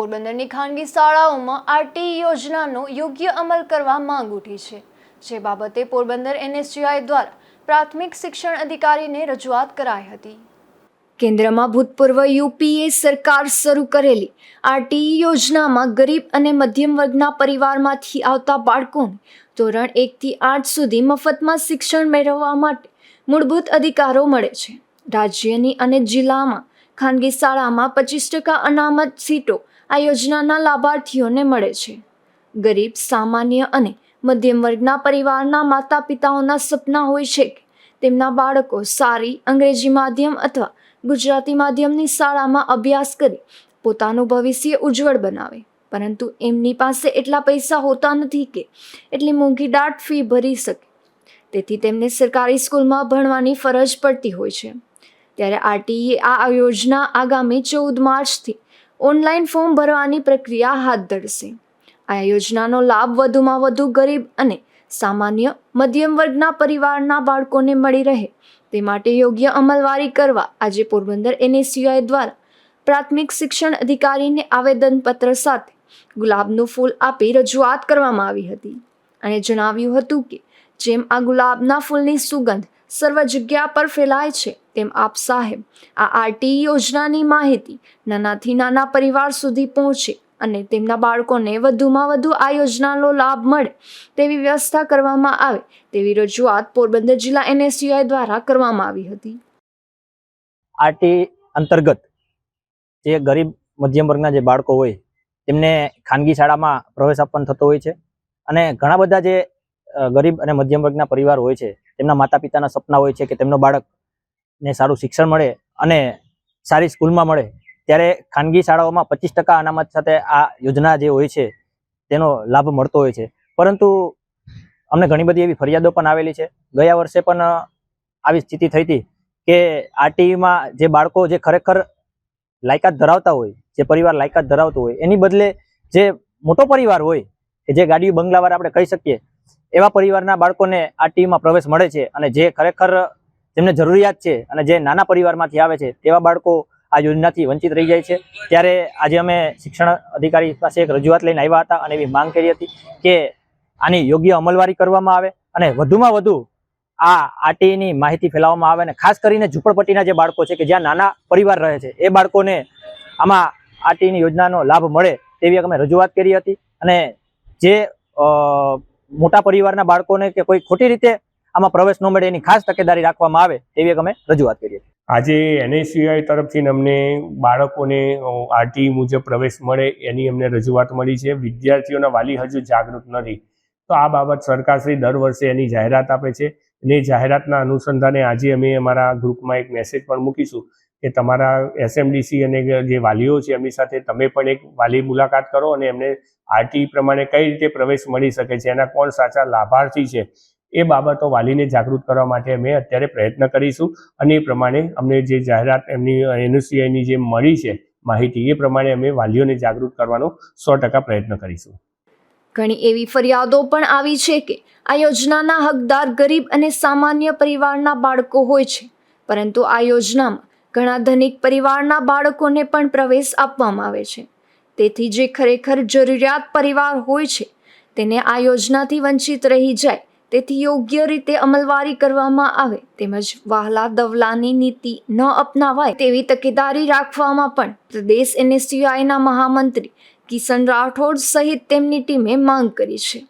પોરબંદરની ખાનગી શાળાઓમાં આરટી યોજનાનો યોગ્ય અમલ કરવા માંગ ઉઠી છે. જે બાબતે પોરબંદર એનએસજીઆઈ દ્વારા પ્રાથમિક શિક્ષણ અધિકારીને રજૂઆત કરાઈ હતી. કેન્દ્રમાં ભૂતપૂર્વ યુપીએ સરકાર શરૂ કરેલી આરટીઈ યોજનામાં ગરીબ અને મધ્યમ વર્ગના પરિવારમાંથી આવતા બાળકોને ધોરણ એકથી આઠ સુધી મફતમાં શિક્ષણ મેળવવા માટે મૂળભૂત અધિકારો મળે છે. રાજ્યની અને જિલ્લામાં ખાનગી શાળામાં પચીસ ટકા અનામત સીટો આ યોજનાના લાભાર્થીઓને મળે છે. ગરીબ, સામાન્ય અને મધ્યમ વર્ગના પરિવારના માતા પિતાઓના સપના હોય છે કે તેમના બાળકો સારી અંગ્રેજી માધ્યમ અથવા ગુજરાતી માધ્યમની શાળામાં અભ્યાસ કરી પોતાનું ભવિષ્ય ઉજ્જવળ બનાવે. પરંતુ એમની પાસે એટલા પૈસા હોતા નથી કે એટલી મોંઘી દાટ ફી ભરી શકે. તેથી તેમને સરકારી સ્કૂલમાં ભણવાની ફરજ પડતી હોય છે. ત્યારે આરટીઈએ આ યોજના આગામી ચૌદ માર્ચથી ઓનલાઈન ફોર્મ ભરવાની પ્રક્રિયા હાથ ધરશે. આ યોજનાનો લાભ વધુમાં વધુ ગરીબ અને સામાન્ય મધ્યમ વર્ગના પરિવારના બાળકોને મળી રહે. તે માટે યોગ્ય અમલવારી કરવા આજે પોરબંદર એનએસયુઆઈ દ્વારા પ્રાથમિક શિક્ષણ અધિકારીને આવેદનપત્ર સાથે ગુલાબનું ફૂલ આપી રજૂઆત કરવામાં આવી હતી. અને જણાવ્યું હતું કે, જેમ આ ગુલાબના ફૂલની સુગંધ સર્વ જગ્યા પર ફેલાય છે, તેમ આપ સાહેબ. આ આરટી યોજનાની માહિતી નાનાથી નાના પરિવાર સુધી પહોંચે અને તેમના બાળકોને વધુમાં વધુ આ યોજનાનો લાભ મળે તેવી વ્યવસ્થા કરવામાં આવે તેવી રજૂઆત પોરબંદર જિલ્લા એનએસયુઆઈ દ્વારા કરવામાં આવી હતી. આરટી અંતર્ગત જે ગરીબ મધ્યમ વર્ગના જે બાળકો હોય, તેમને ખાનગી શાળામાં પ્રવેશ આપવાનો થતો હોય છે અને ઘણા બધા જે ગરીબ અને મધ્યમ વર્ગના પરિવાર હોય છે તેમના માતા પિતાના સપના હોય છે કે તેમનો બાળકને સારું શિક્ષણ મળે અને સારી સ્કૂલમાં મળે, ત્યારે ખાનગી શાળાઓમાં પચીસ ટકા અનામત સાથે આ યોજના જે હોય છે, તેનો લાભ મળતો હોય છે. પરંતુ અમને ઘણી બધી એવી ફરિયાદો પણ આવેલી છે. ગયા વર્ષે પણ આવી સ્થિતિ થઈ હતી કે આરટીઈમાં જે બાળકો જે ખરેખર લાયકાત ધરાવતા હોય, જે પરિવાર લાયકાત ધરાવતો હોય, એની બદલે જે મોટો પરિવાર હોય કે જે ગાડી બંગલાવાર આપણે કહી શકીએ એવા પરિવારના બાળકોને આરટીઈમાં પ્રવેશ મળે છે અને જે ખરેખર જેમને જરૂરિયાત છે અને જે નાના પરિવારમાંથી આવે છે, તેવા બાળકો આ યોજનાથી વંચિત રહી જાય છે. ત્યારે આજે અમે શિક્ષણ અધિકારી પાસે એક રજૂઆત લઈને આવ્યા હતા અને એવી માંગ કરી હતી કે આની યોગ્ય અમલવારી કરવામાં આવે અને વધુમાં વધુ આ આટીની માહિતી ફેલાવવામાં આવે અને ખાસ કરીને ઝૂંપડપટ્ટીના જે બાળકો છે કે જ્યાં નાના પરિવાર રહે છે, એ બાળકોને આમાં આટીની યોજનાનો લાભ મળે તેવી અમે રજૂઆત કરી હતી અને જે મોટા પરિવારના બાળકોને કે કોઈ ખોટી રીતે આમાં પ્રવેશ ન મળે એની ખાસ તકેદારી રાખવામાં આવે તેવી અમે રજૂઆત કરીએ આજે એનએસયુઆઈ તરફથી અમને બાળકોને આરટી મુજબ પ્રવેશ મળે એની અમને રજૂઆત મળી છે. વિદ્યાર્થીઓના વાલી હજુ જાગૃત નથી. તો આ બાબત સરકારશ્રી દર વર્ષે એની જાહેરાત આપે છે. અને જાહેરાતના અનુસંધાને આજે અમે અમારા ગ્રુપમાં એક મેસેજ પણ મૂકીશું કે તમારા એસએમડીસી અને જે વાલીઓ છે એમની સાથે તમે પણ એક વાલી મુલાકાત કરો અને એમને આરટી પ્રમાણે કઈ રીતે પ્રવેશ મળી શકે છે, એના કોણ સાચા લાભાર્થી છે, એ બાબતો વાલીને જાગૃત કરવા માટે અમે અત્યારે પ્રયત્ન કરીશું. અને એ પ્રમાણે અમને જે જાહેરાત એમની એનએસસીઆઈની જે મળી છે માહિતી, એ પ્રમાણે અમે વાલીઓને જાગૃત કરવાનો સો ટકા પ્રયત્ન કરીશું. ઘણી એવી ફરિયાદો પણ આવી છે કે આ યોજનાના હકદાર ગરીબ અને સામાન્ય પરિવારના બાળકો હોય છે. પરંતુ આ યોજનામાં ઘણા ધનિક પરિવારના બાળકોને પણ પ્રવેશ આપવામાં આવે છે. તેથી જે ખરેખર જરૂરિયાત પરિવાર હોય છે, તેને આ યોજનાથી વંચિત રહી જાય, તેથી યોગ્ય રીતે અમલવારી કરવામાં આવે, તેમજ વહાલા દવલાની નીતિ ન અપનાવાય તેવી તકેદારી રાખવામાં પણ પ્રદેશ એનએસયુઆઈના મહામંત્રી કિશન રાઠોડ સહિત તેમની ટીમે માંગ કરી છે.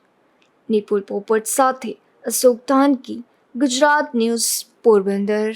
નિપુલ પોપટ સાથે અશોક ધાનકી, ગુજરાત ન્યૂઝ પોરબંદર.